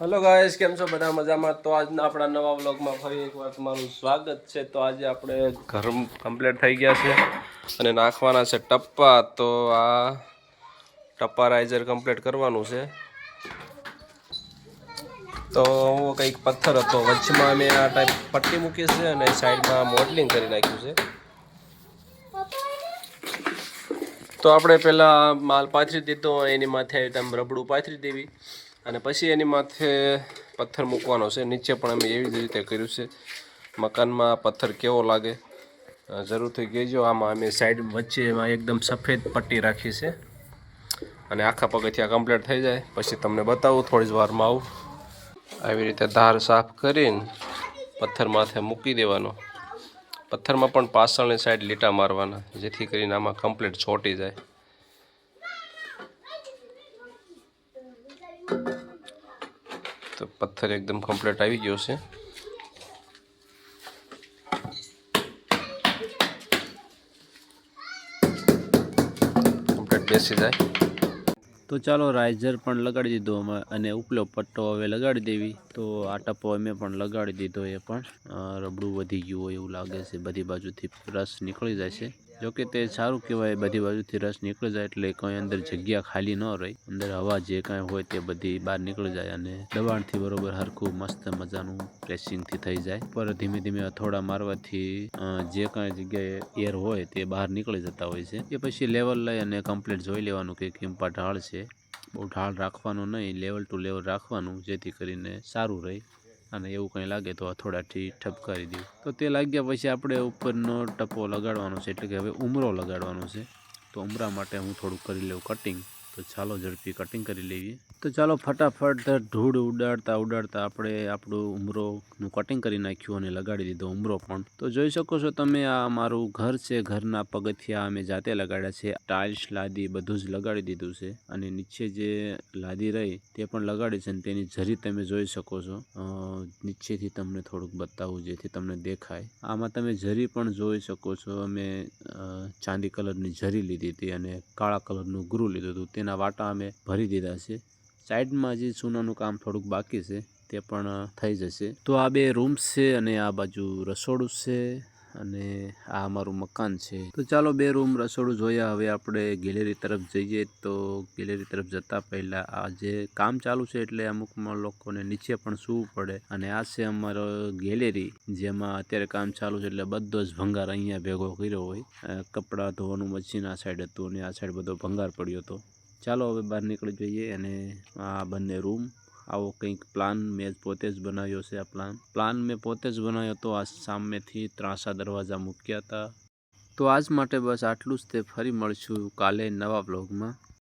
Hello guys કેમ છો? બધા મજામાં? તો આજના આપણા નવા વ્લોગમાં ફરી એકવાર તમારું સ્વાગત છે. તો આજે આપણે ઘર કમ્પ્લીટ થઈ ગયા છે અને નાખવાના છે ટપ્પા. તો આ ટપ્પા રાઇઝર કમ્પ્લીટ કરવાનું છે. તો હું કંઈક પથ્થર હતો. વચમાં મેં આ ટાઈપ પટ્ટી મૂકી છે અને સાઈડમાં મોડલિંગ કરી નાખ્યું છે. તો આપણે પહેલાં માલ પાથરી દીધો, એની માથે આઈટમ રબડું પાથરી દેવી. અને પછી એની માથે પથ્થર મૂકવાનો છે. નીચે પણ અમે એવી જ રીતે કર્યું છે. મકાનમાં પથ્થર કેવો લાગે જરૂરથી કહેજો. આમાં અમે સાઈડ વચ્ચે એમાં એકદમ સફેદ પટ્ટી રાખી છે. અને આખા પગથિયા કમ્પ્લીટ થઈ જાય. પછી તમને બતાવું થોડી જ વારમાં આવું. આવી રીતે ધાર સાફ કરીને પથ્થર માથે મૂકી દેવાનો. પથ્થરમાં પણ પાછળની સાઈડ લીટા મારવાના, જેથી કરીને આમાં કમ્પ્લીટ છોટી જાય. તો પથ્થર એકદમ કમ્પ્લીટ આવી ગયો છે. કમ્પ્લીટ બેસી જાય. તો ચાલો રાઇઝર પણ લગાડી દીધો અમે અને ઉપલો પટ્ટો હવે લગાડી દેવી. તો આ ટપ્પો અમે પણ લગાડી દીધો એ પણ. રબડું વધી ગયું હોય એવું લાગે છે. બધી બાજુથી રસ નીકળી જાય છે. જોકે તે સારું કહેવાય, બધી બાજુથી રસ નીકળી જાય એટલે કંઈ અંદર જગ્યા ખાલી ન રહે. અંદર હવા જે કાંઈ હોય તે બધી બહાર નીકળી જાય અને દબાણથી બરોબર હરખું, મસ્ત મજાનું પ્રેસિંગથી થઈ જાય. પર ધીમે ધીમે અથોડા મારવાથી જે કાંઈ જગ્યાએ એર હોય તે બહાર નીકળી જતા હોય છે. એ પછી લેવલ લઈ અને કમ્પ્લીટ જોઈ લેવાનું કે કિંપા ઢાળ છે. બહુ ઢાળ રાખવાનું નહીં લેવલ ટુ લેવલ રાખવાનું, જેથી કરીને સારું રહે. અને એવું કંઈ લાગે તો હથોડાથી ઠપકારી દઉં. તો તે લાગ્યા પછી આપણે ઉપરનો ટપો લગાડવાનો છે, એટલે કે હવે ઉમરો લગાડવાનો છે. તો ઉમરા માટે હું થોડું કરી લઉં કટિંગ તો ચાલો ઝડપી કટિંગ કરી લઈએ. તો ચાલો ફટાફટ ધૂળ ઉડાડતા ઉડાડતા આપણે આપણું ઉમરોનું કટિંગ કરી નાખ્યું અને લગાડી દીધો ઉમરો પણ. તો જોઈ શકો છો તમે આ મારું ઘર છે, ઘરના પગથિયા અમે જાતે લગાડ્યા છે. ટાઇલ્સ, લાદી બધું જ લગાડી દીધું છે અને નીચે જે લાદી રહી તે પણ લગાડી છે અને તેની જરી તમે જોઈ શકો છો. નીચેથી તમને થોડુંક બતાવું જેથી તમને દેખાય. આમાં તમે જરી પણ જોઈ શકો છો. અમે ચાંદી કલરની જરી લીધી હતી અને કાળા કલરનું ગ્રુ લીધું હતું. તેના વાટા અમે ભરી દીધા છે. સાઈડમાં જે ચૂનાનું કામ થોડુંક બાકી છે, તે પણ થઈ જશે. તો આ બે રૂમ્સ છે અને આ બાજુ રસોડું છે અને આ અમારું મકાન છે. તો ચાલો બે રૂમ રસોડું જોયા. હવે આપણે ગેલેરી તરફ જઈએ. તો ગેલેરી તરફ જતા પહેલાં આ જે કામ ચાલુ છે એટલે અમુકમાં લોકોને નીચે પણ સૂવું પડે. અને આ છે અમારો ગેલેરી, જેમાં અત્યારે કામ ચાલુ છે એટલે બધો જ ભંગાર અહીંયા ભેગો કર્યો હોય. કપડાં, ધોવાનું મશીન આ સાઈડ હતું અને આ સાઈડ બધો ભંગાર પડ્યો હતો. ચાલો હવે બહાર નીકળી જઈએ અને આ બંને રૂમ આવો કંઈક પ્લાન મેં પોતે જ બનાવ્યો છે આ પ્લાન પ્લાન મેં પોતે જ બનાવ્યો હતો આ સામેથી ત્રાંસા દરવાજા મૂક્યા હતા. તો આજ માટે બસ આટલું જ તે. ફરી મળશું કાલે નવા બ્લોગમાં